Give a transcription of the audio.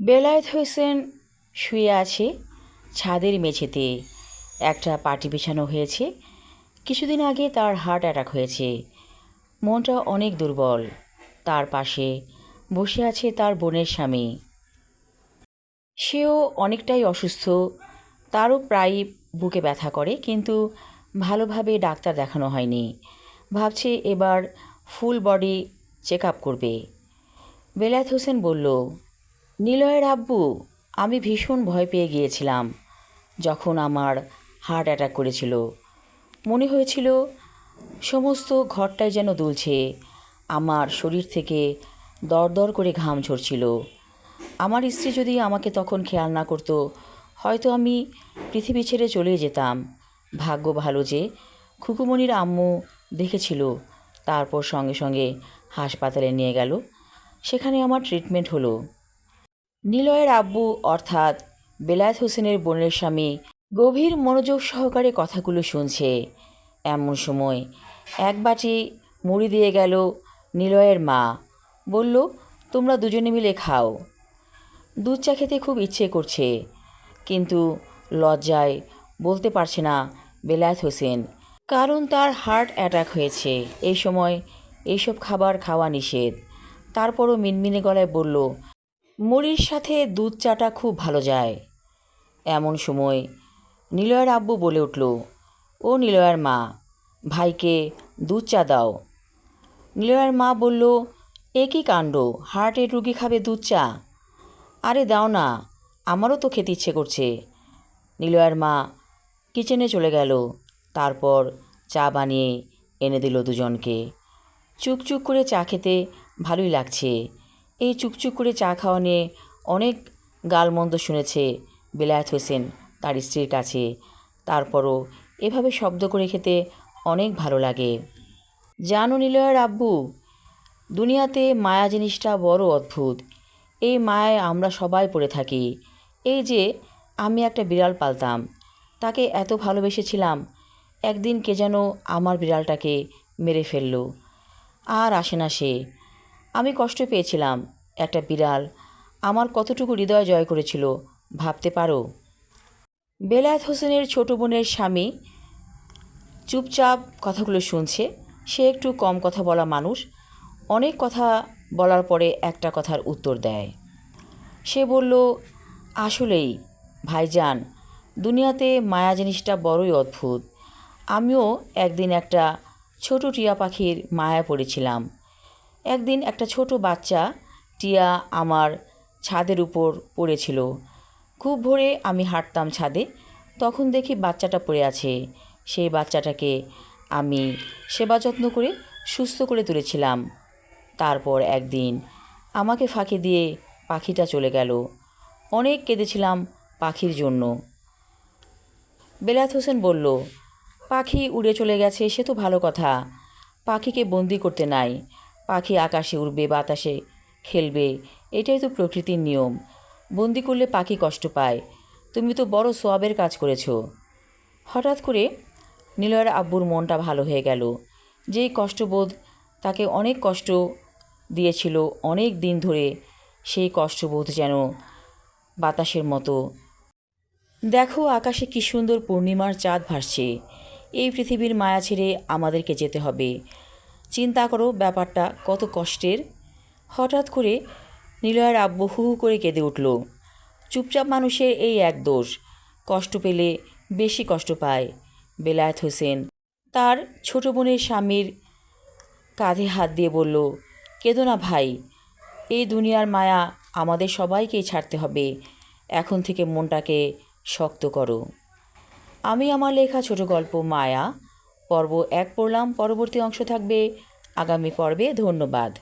বেলায়েত হোসেন শুয়ে আছে ছাদের মেঝেতে। একটা পাটি বিছানো হয়েছে। কিছুদিন আগে তার হার্ট অ্যাটাক হয়েছে। মনটা অনেক দুর্বল। তার পাশে বসে আছে তার বোনের স্বামী। সেও অনেকটাই অসুস্থ। তারও প্রায় বুকে ব্যথা করে, কিন্তু ভালোভাবে ডাক্তার দেখানো হয়নি। ভাবছে এবার ফুল বডি চেক আপ করবে। বেলায়েত হোসেন বলল নিলয়ের আব্বু, আমি ভীষণ ভয় পেয়ে গিয়েছিলাম যখন আমার হার্ট অ্যাটাক করেছিল। মনে হয়েছিল সমস্ত ঘরটাই যেন দুলছে, আমার শরীর থেকে দরদর করে ঘাম ঝরছিল। আমার স্ত্রী যদি আমাকে তখন খেয়াল না করতো, হয়তো আমি পৃথিবী ছেড়ে চলে যেতাম। ভাগ্য ভালো যে খুকুমণির আম্মু দেখেছিল, তারপর সঙ্গে সঙ্গে হাসপাতালে নিয়ে গেল। সেখানে আমার ট্রিটমেন্ট হলো। নিলয়ের আব্বু, অর্থাৎ বেলায়েত হোসেনের বোনের স্বামী, গভীর মনোযোগ সহকারে কথাগুলো শুনছে। এমন সময় এক বাটি মুড়ি দিয়ে গেল নিলয়ের মা। বলল, তোমরা দুজনে মিলে খাও। দুধ চা খেতে খুব ইচ্ছে করছে, কিন্তু লজ্জায় বলতে পারছে না বেলায়েত হোসেন। কারণ তার হার্ট অ্যাটাক হয়েছে। এই সময় এইসব খাবার খাওয়া নিষেধ। তারপরও মিনমিনে গলায় বলল মুড়ির সাথে দুধ চাটা খুব ভালো যায়। এমন সময় নিলয়ের আব্বু বলে উঠল, ও নিলয়ের মা, ভাইকে দুধ চা দাও। নিলয়ের মা বলল, এ কী কাণ্ড? হার্টের রুগী খাবে দুধ চা? আরে দাও না, আমারও তো খেতে ইচ্ছে করছে। নিলয়ের মা কিচেনে চলে গেল, তারপর চা বানিয়ে এনে দিল দুজনকে। চুকচুক করে চা খেতে ভালোই লাগছে। এই চুকচুক করে চা খাওয়া নিয়ে অনেক গালমন্দ শুনেছে বেলায়েত হোসেন, তার স্ত্রীর কাছে। তারপরও এভাবে শব্দ করে খেতে অনেক ভালো লাগে। জানো নিলয়ের আব্বু, দুনিয়াতে মায়া জিনিসটা বড় অদ্ভুত। এই মায়ায় আমরা সবাই পড়ে থাকি। এই যে আমি একটা বিড়াল পালতাম, তাকে এত ভালোবেসেছিলাম, একদিন কে যেন আমার বিড়ালটাকে মেরে ফেলল। আর আসে না সে। আমি কষ্ট পেয়েছিলাম, একটা বিড়াল। আমার কতটুকু হৃদয় জয় করেছিল, ভাবতে পারো? বেলায়েত হোসেনের ছোট বোনের স্বামী চুপচাপ কথাগুলো শুনছে। সে একটু কম কথা বলা মানুষ। অনেক কথা বলার পরে একটা কথার উত্তর দেয়। সে বলল, আসলেই, ভাইজান, দুনিয়াতে মায়া জিনিসটা বড়ই অদ্ভুত। আমিও একদিন একটা ছোট টিয়া পাখির মায়া পড়েছিলাম। একদিন একটা ছোট বাচ্চা টিয়া আমার ছাদের উপর পড়েছিল। খুব ভোরে আমি হাঁটতাম ছাদে। তখন দেখি বাচ্চাটা পড়ে আছে। সেই বাচ্চাটাকে আমি সেবা যত্ন করে সুস্থ করে তুলেছিলাম। তারপর একদিন আমাকে ফাঁকি দিয়ে পাখিটা চলে গেল। অনেক কেঁদেছিলাম পাখির জন্য। বেলাত হোসেন বলল, পাখি উড়ে চলে গেছে, সে তো ভালো কথা। পাখিকে বন্দি করতে নাই। পাখি আকাশে উড়বে, বাতাসে খেলবে। এটাই তো প্রকৃতির নিয়ম। বন্দি করলে পাখি কষ্ট পায়। তুমি তো বড় সোয়াবের কাজ করেছ। হঠাৎ করে নিলয়ের আব্বুর মনটা ভালো হয়ে গেল। যেই কষ্টবোধ তাকে অনেক কষ্ট দিয়েছিল, অনেক দিন ধরে সেই কষ্টবোধ যেন বাতাসের মতো। দেখো আকাশে কী সুন্দর পূর্ণিমার চাঁদ ভাসছে। এই পৃথিবীর মায়া ছেড়ে আমাদেরকে যেতে হবে। চিন্তা করো ব্যাপারটা কত কষ্টের। হঠাৎ করে নিলয়ের আব্বু হু হু করে কেঁদে উঠল। চুপচাপ মানুষের এই এক দোষ, কষ্ট পেলে বেশি কষ্ট পায়, বেলায়েত হোসেন তার ছোট বোনের স্বামীর কাঁধে হাত দিয়ে বলল, কেঁদো না ভাই, এই দুনিয়ার মায়া আমাদের সবাইকেই ছাড়তে হবে, এখন থেকে মনটাকে শক্ত করো। আমি আমার লেখা ছোট গল্প মায়া পর্ব এক পড়লাম পরবর্তী অংশ থাকবে আগামী পর্বে। ধন্যবাদ।